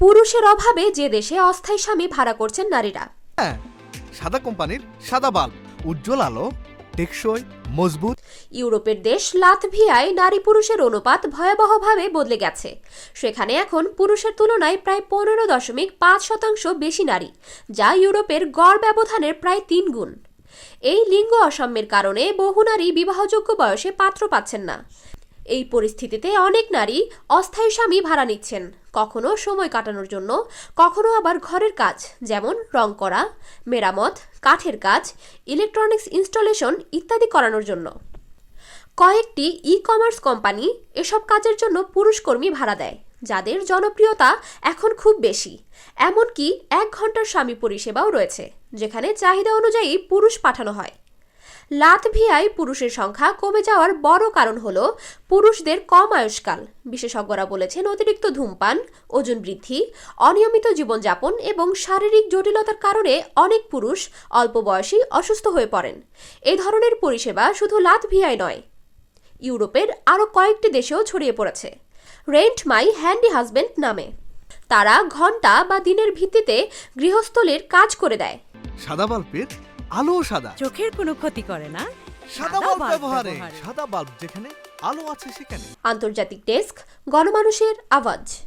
পুরুষের অভাবে যে দেশে অস্থায়ী স্বামী ভাড়া করছেন নারীরা। হ্যাঁ সাদা কোম্পানির সাদা বাল্ব উজ্জ্বল আলো টেকসই মজবুত। ইউরোপের দেশ লাতভিয়ায় নারী পুরুষের অনুপাত ভয়াবহভাবে বদলে গেছে। সেখানে এখন পুরুষের তুলনায় প্রায় পনেরো দশমিক পাঁচ শতাংশ বেশি নারী যা ইউরোপের গড় ব্যবধানের প্রায় তিন গুণ। এই লিঙ্গ অসাম্যের কারণে বহু নারী বিবাহযোগ্য বয়সে পাত্র পাচ্ছেন না। এই পরিস্থিতিতে অনেক নারী অস্থায়ী স্বামী ভাড়া নিচ্ছেন। কখনো সময় কাটানোর জন্য, কখনো আবার ঘরের কাজ, যেমন রং করা, মেরামত, কাঠের কাজ ইলেকট্রনিক্স ইনস্টলেশন ইত্যাদি করানোর জন্য। কয়েকটি ই কমার্স কোম্পানি এসব কাজের জন্য পুরুষ কর্মী ভাড়া দেয়, যাদের জনপ্রিয়তা এখন খুব বেশি। এমনকি এক ঘণ্টার স্বামী পরিষেবাও রয়েছে, যেখানে চাহিদা অনুযায়ী পুরুষ পাঠানো হয়। লাতভিয়ায় পুরুষের সংখ্যা কমে যাওয়ার বড় কারণ হল পুরুষদের কম আয়ুষ্কাল। বিশেষজ্ঞরা বলেছেন, অতিরিক্ত ধূমপান, ওজন বৃদ্ধি, অনিয়মিত জীবনযাপন এবং শারীরিক জটিলতার কারণে অনেক পুরুষ অল্প বয়সী অসুস্থ হয়ে পড়েন। এ ধরনের পরিষেবা শুধু লাতভিয়ায় নয়, ইউরোপের আরও কয়েকটি দেশেও ছড়িয়ে পড়েছে। রেন্ট মাই হ্যান্ডি হাজবেন্ড নামে। তারা ঘণ্টা বা দিনের ভিত্তিতে গৃহস্থলীর কাজ করে দেয়। সাদা বাল্বের আলো সাদা। চোখের কোনো ক্ষতি করে না। সাদা বাল্ব ব্যবহারে। সাদা বাল্ব যেখানে আলো আছে সেখানে। আন্তর্জাতিক ডেস্ক গণমানুষের আওয়াজ।